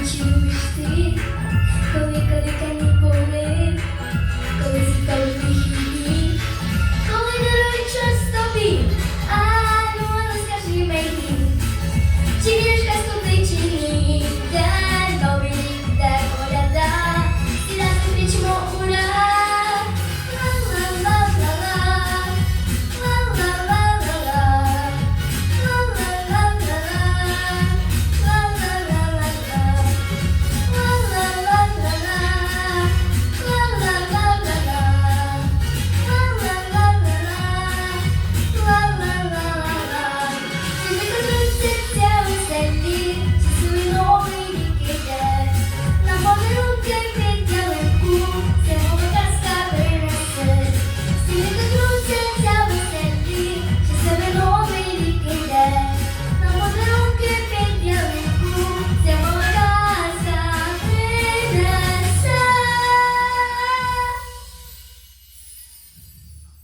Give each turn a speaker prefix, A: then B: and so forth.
A: чуєш ти, коли коли коли